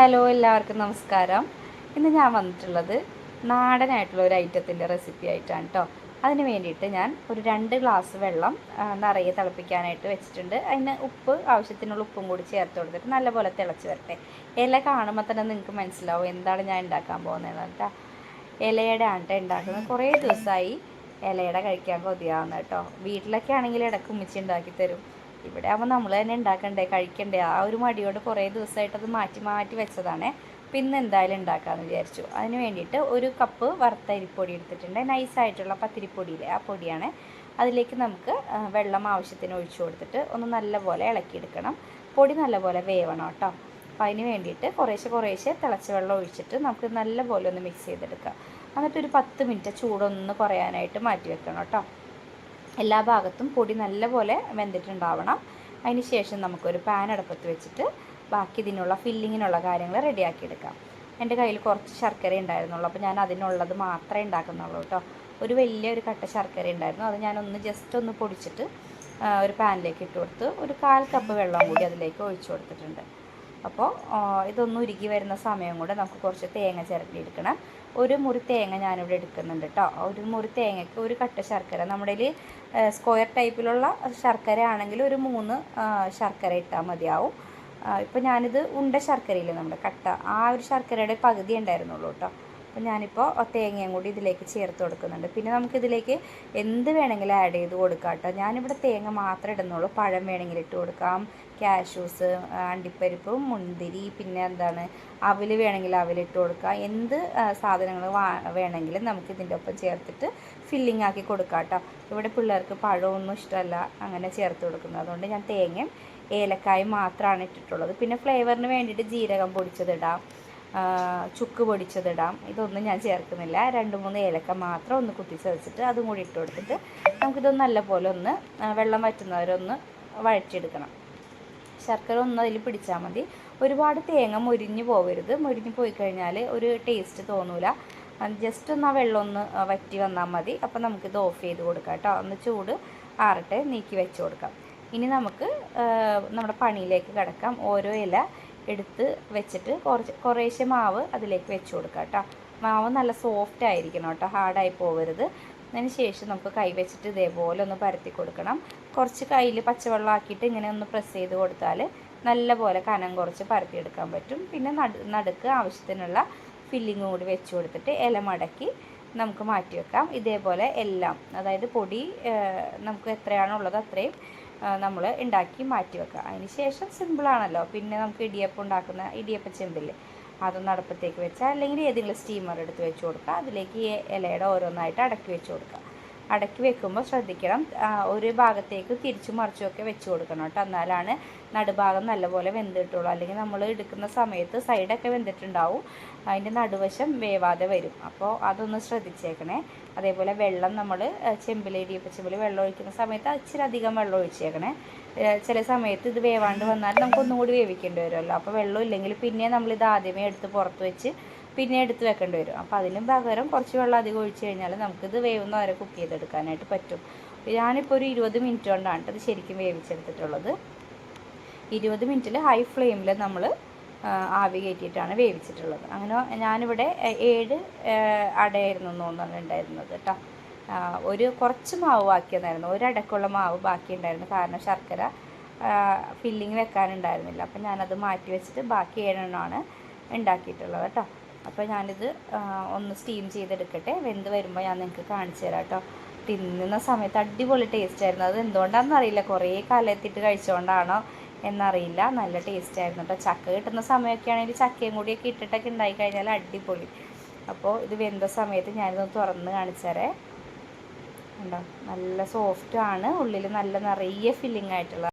Hello എല്ലാവർക്കും നമസ്കാരം. ഇന്ന് ഞാൻ വന്നിട്ടുള്ളത് നാടനായിട്ടുള്ള ഒരു ഐറ്റത്തിന്റെ റെസിപ്പി ആയിട്ടാണ് കേട്ടോ അതിന് വേണ്ടിയിട്ട് ഞാൻ ഒരു രണ്ട് ഗ്ലാസ് വെള്ളം നിറയെ തിളപ്പിക്കാനായിട്ട് വെച്ചിട്ടുണ്ട്. അതിന് ഉപ്പ് ആവശ്യത്തിനുള്ള ഉപ്പും കൂടി ചേർത്ത് കൊടുത്തിട്ട് നല്ലപോലെ തിളച്ച് വരട്ടെ. ഇല കാണുമ്പോൾ തന്നെ നിങ്ങൾക്ക് മനസ്സിലാവും എന്താണ് ഞാൻ ഉണ്ടാക്കാൻ പോകുന്നത് കേട്ടോ ഇലയുടെ ആണ്ട ഉണ്ടാക്കുന്നത് കുറേ ദിവസമായി ഇലയുടെ കഴിക്കാൻ കൊതിയാവുന്ന കേട്ടോ വീട്ടിലൊക്കെ ആണെങ്കിൽ ഇടയ്ക്ക് ഉമ്മിച്ച് ഉണ്ടാക്കി തരും. ഇവിടെ ആകുമ്പോൾ നമ്മൾ തന്നെ ഉണ്ടാക്കണ്ടേ കഴിക്കണ്ടേ. ആ ഒരു മടിയോട് കുറേ ദിവസമായിട്ട് അത് മാറ്റി മാറ്റി വെച്ചതാണ്. പിന്നെ എന്തായാലും ഉണ്ടാക്കാമെന്ന് വിചാരിച്ചു. അതിന് വേണ്ടിയിട്ട് ഒരു കപ്പ് വറുത്ത അരിപ്പൊടി എടുത്തിട്ടുണ്ട്. നൈസായിട്ടുള്ള പത്തിരിപ്പൊടിയിലെ ആ പൊടിയാണ്. അതിലേക്ക് നമുക്ക് വെള്ളം ആവശ്യത്തിന് ഒഴിച്ചു കൊടുത്തിട്ട് ഒന്ന് നല്ലപോലെ ഇളക്കിയെടുക്കണം. പൊടി നല്ലപോലെ വേവണം കേട്ടോ. അപ്പോൾ അതിന് വേണ്ടിയിട്ട് കുറേശ്ശെ കുറേശ്ശെ തിളച്ച വെള്ളം ഒഴിച്ചിട്ട് നമുക്ക് നല്ലപോലെ ഒന്ന് മിക്സ് ചെയ്തെടുക്കാം. എന്നിട്ട് ഒരു പത്ത് മിനിറ്റ് ചൂടൊന്ന് കുറയാനായിട്ട് മാറ്റി വെക്കണം കേട്ടോ. എല്ലാ ഭാഗത്തും പൊടി നല്ലപോലെ വെന്തിട്ടുണ്ടാവണം. അതിന് ശേഷം നമുക്കൊരു പാൻ അടുപ്പത്ത് വെച്ചിട്ട് ബാക്കി ഇതിനുള്ള ഫില്ലിങ്ങിനുള്ള കാര്യങ്ങൾ റെഡിയാക്കി എടുക്കാം എന്റെ കയ്യിൽ കുറച്ച് ശർക്കര ഉണ്ടായിരുന്നുള്ളൂ. അപ്പോൾ ഞാൻ അതിനുള്ളത് മാത്രമേ ഉണ്ടാക്കുന്നുള്ളൂ കേട്ടോ. ഒരു വലിയൊരു കട്ട ശർക്കര ഉണ്ടായിരുന്നു. അത് ഞാനൊന്ന് ജസ്റ്റ് ഒന്ന് പൊടിച്ചിട്ട് ഒരു പാനിലേക്ക് ഇട്ട് കൊടുത്ത് ഒരു കാൽ കപ്പ് വെള്ളം കൂടി അതിലേക്ക് ഒഴിച്ചു കൊടുത്തിട്ടുണ്ട്. അപ്പോൾ ഇതൊന്ന് ഉരുകി വരുന്ന സമയം കൂടെ നമുക്ക് കുറച്ച് തേങ്ങ ചിരട്ടിയെടുക്കണം ഒരു മുറി തേങ്ങ ഞാനിവിടെ എടുക്കുന്നുണ്ട് കേട്ടോ ഒരു മുറി തേങ്ങയ്ക്ക് ഒരു കട്ട ശർക്കര. നമ്മുടെ സ്ക്വയർ ടൈപ്പിലുള്ള ശർക്കര ആണെങ്കിൽ ഒരു മൂന്ന് ശർക്കര ഇട്ടാൽ മതിയാവും. ഇപ്പോൾ ഞാനിത് ഉണ്ട ശർക്കരയില്ലേ നമ്മുടെ കട്ട ആ ഒരു ശർക്കരയുടെ പകുതി ഉണ്ടായിരുന്നുള്ളൂ കേട്ടോ അപ്പോൾ ഞാനിപ്പോൾ തേങ്ങയും കൂടി ഇതിലേക്ക് ചേർത്ത് കൊടുക്കുന്നുണ്ട്. പിന്നെ നമുക്കിതിലേക്ക് എന്ത് വേണമെങ്കിലും ആഡ് ചെയ്ത് കൊടുക്കാം കേട്ടോ. ഞാനിവിടെ തേങ്ങ മാത്രമേ ഇടുന്നുള്ളൂ. പഴം വേണമെങ്കിൽ ഇട്ട് കൊടുക്കാം. കാഷ്യൂസ് അണ്ടിപ്പരിപ്പ് മുന്തിരി പിന്നെ എന്താണ് അവൽ വേണമെങ്കിൽ അവലിട്ട് കൊടുക്കാം. എന്ത് സാധനങ്ങൾ വേണമെങ്കിലും നമുക്ക് ഇതിന്റെ ഒപ്പം ചേർത്തിട്ട് ഫില്ലിംഗ് ആക്കി കൊടുക്കാം കേട്ടോ. ഇവിടെ പിള്ളേർക്ക് പഴമൊന്നും ഇഷ്ടമല്ല അങ്ങനെ ചേർത്ത് കൊടുക്കുന്നത്. അതുകൊണ്ട് ഞാൻ തേങ്ങയും ഏലക്കായും മാത്രമാണ് ഇട്ടിട്ടുള്ളത്. പിന്നെ ഫ്ലേവറിന് വേണ്ടിയിട്ട് ജീരകം പൊടിച്ചതിടാം ആ, ചുക്ക് പൊടിച്ചതിടാം. ഇതൊന്നും ഞാൻ ചേർക്കുന്നില്ല. രണ്ട് മൂന്ന് ഏലക്ക മാത്രം ഒന്ന് കുത്തി ചതച്ചിട്ട് അതും കൂടി ഇട്ട് കൊടുത്തിട്ട് നമുക്കിതൊന്ന് നല്ല പോലെ ഒന്ന് വെള്ളം വറ്റുന്നവരൊന്ന് വഴറ്റിയെടുക്കണം. ശർക്കര ഒന്ന് അതിൽ പിടിച്ചാൽ മതി. ഒരുപാട് തേങ്ങ മുരിഞ്ഞ് പോകരുത്. മുരിഞ്ഞ് പോയി കഴിഞ്ഞാൽ ഒരു ടേസ്റ്റ് തോന്നൂല. ജസ്റ്റ് ഒന്ന് ആ വെള്ളം ഒന്ന് വറ്റി വന്നാൽ മതി. അപ്പോൾ നമുക്കിത് ഓഫ് ചെയ്ത് കൊടുക്കാം കേട്ടോ. ഒന്ന് ചൂട് ആറട്ടെ നീക്കി വെച്ച് കൊടുക്കാം. ഇനി നമുക്ക് നമ്മുടെ പണിയിലേക്ക് കിടക്കാം. ഓരോ ഇല എടുത്ത് വെച്ചിട്ട് കുറച്ച് കുറേശ്ശെ മാവ് അതിലേക്ക് വെച്ച് കൊടുക്കാം കേട്ടോ. മാവ് നല്ല സോഫ്റ്റ് ആയിരിക്കണം കേട്ടോ ഹാർഡായി പോകരുത് അതിന് ശേഷം നമുക്ക് കൈ വെച്ചിട്ട് ഇതേപോലെ ഒന്ന് പരത്തി കൊടുക്കണം. കുറച്ച് കയ്യിൽ പച്ചവെള്ളം ആക്കിയിട്ട് ഇങ്ങനെ ഒന്ന് പ്രസ് ചെയ്ത് കൊടുത്താൽ നല്ലപോലെ കനം കുറച്ച് പരത്തിയെടുക്കാൻ പറ്റും. പിന്നെ നടു നടുക്ക് ആവശ്യത്തിനുള്ള ഫില്ലിങ് കൂടി വെച്ച് കൊടുത്തിട്ട് ഇല മടക്കി നമുക്ക് മാറ്റി വെക്കാം. ഇതേപോലെ എല്ലാം അതായത് പൊടി നമുക്ക് എത്രയാണുള്ളത് അത്രയും നമ്മൾ ഉണ്ടാക്കി മാറ്റി വെക്കുക. അതിന് ശേഷം സിമ്പിളാണല്ലോ പിന്നെ നമുക്ക് ഇടിയപ്പം ഉണ്ടാക്കുന്ന ഇടിയപ്പ ചെമ്പില്ലേ അതൊന്ന് അടുപ്പത്തേക്ക് വെച്ചാൽ അല്ലെങ്കിൽ ഏതെങ്കിലും സ്റ്റീമർ എടുത്ത് വെച്ച് കൊടുക്കുക. അതിലേക്ക് ഇലയുടെ ഓരോന്നായിട്ട് അടക്കി വെച്ച് കൊടുക്കുക. അടക്കി വെക്കുമ്പോൾ ശ്രദ്ധിക്കണം. ഒരു ഭാഗത്തേക്ക് തിരിച്ചു മറിച്ചുമൊക്കെ വെച്ച് കൊടുക്കണം കേട്ടോ. എന്നാലാണ് നടുഭാഗം നല്ലപോലെ വെന്തിട്ടുള്ളൂ. അല്ലെങ്കിൽ നമ്മൾ എടുക്കുന്ന സമയത്ത് സൈഡൊക്കെ വെന്തിട്ടുണ്ടാവും. അതിന്റെ നടുവശം വേവാതെ വരും. അപ്പോൾ അതൊന്ന് ശ്രദ്ധിച്ചേക്കണേ. അതേപോലെ വെള്ളം നമ്മൾ ചെമ്പിൽ ഇടിയപ്പച്ചെമ്പിൽ വെള്ളം ഒഴിക്കുന്ന സമയത്ത് ഇച്ചിരി അധികം വെള്ളം ഒഴിച്ചേക്കണേ. ചില സമയത്ത് ഇത് വേവാണ്ട് വന്നാൽ നമുക്ക് ഒന്നുകൂടി വേവിക്കേണ്ടി വരുമല്ലോ. അപ്പോൾ വെള്ളം ഇല്ലെങ്കിൽ പിന്നെ നമ്മളിത് ആദ്യമേ എടുത്ത് പുറത്ത് വെച്ച് പിന്നെ എടുത്ത് വെക്കേണ്ടി വരും. അപ്പോൾ അതിനും പകരം കുറച്ച് വെള്ളം അധികം ഒഴിച്ച് കഴിഞ്ഞാൽ നമുക്കിത് വേവുന്ന വരെ കുക്ക് ചെയ്തെടുക്കാനായിട്ട് പറ്റും. ഞാനിപ്പോൾ ഒരു ഇരുപത് മിനിറ്റ് കൊണ്ടാണ് ഇത് ശരിക്കും വേവിച്ചെടുത്തിട്ടുള്ളത്. ഇരുപത് മിനിറ്റിൽ ഹൈ ഫ്ലെയിമിൽ നമ്മൾ ആവി കയറ്റിയിട്ടാണ് വേവിച്ചിട്ടുള്ളത്. അങ്ങനെ ഞാനിവിടെ ഏഴ് അടയായിരുന്നു തോന്നുന്നു ഉണ്ടായിരുന്നത് കേട്ടോ ഒരു കുറച്ച് മാവ് ബാക്കിയുണ്ടായിരുന്നു. ഒരടക്കുള്ള മാവ് ബാക്കി ഉണ്ടായിരുന്നു കാരണം ശർക്കര ഫില്ലിങ് വെക്കാനുണ്ടായിരുന്നില്ല. അപ്പം ഞാനത് മാറ്റി വെച്ചിട്ട് ബാക്കി ഏഴെണ്ണമാണ് ഉണ്ടാക്കിയിട്ടുള്ളത് കേട്ടോ. അപ്പോൾ ഞാനിത് ഒന്ന് സ്റ്റീം ചെയ്തെടുക്കട്ടെ. വെന്ത് വരുമ്പോൾ ഞാൻ നിങ്ങൾക്ക് കാണിച്ചു തരാം കേട്ടോ. തിന്നുന്ന സമയത്ത് അടിപൊളി ടേസ്റ്റ് ആയിരുന്നു. അത് എന്തുകൊണ്ടാണെന്ന് അറിയില്ല. കുറേ കാലം കാലത്തിട്ട് കഴിച്ചുകൊണ്ടാണോ എന്നറിയില്ല. നല്ല ടേസ്റ്റ് ആയിരുന്നു കേട്ടോ. ചക്ക കിട്ടുന്ന സമയമൊക്കെ ആണെങ്കിൽ ചക്കയും കൂടിയൊക്കെ ഇട്ടിട്ടൊക്കെ ഉണ്ടായി കഴിഞ്ഞാൽ അടിപൊളി. അപ്പോൾ ഇത് വെന്ത സമയത്ത് ഞാനിതൊന്ന് തുറന്ന് കാണിച്ചു തരേ. ഉണ്ടോ നല്ല സോഫ്റ്റ് ആണ്. ഉള്ളിൽ നല്ല നിറയെ ഫില്ലിംഗ് ആയിട്ടുള്ള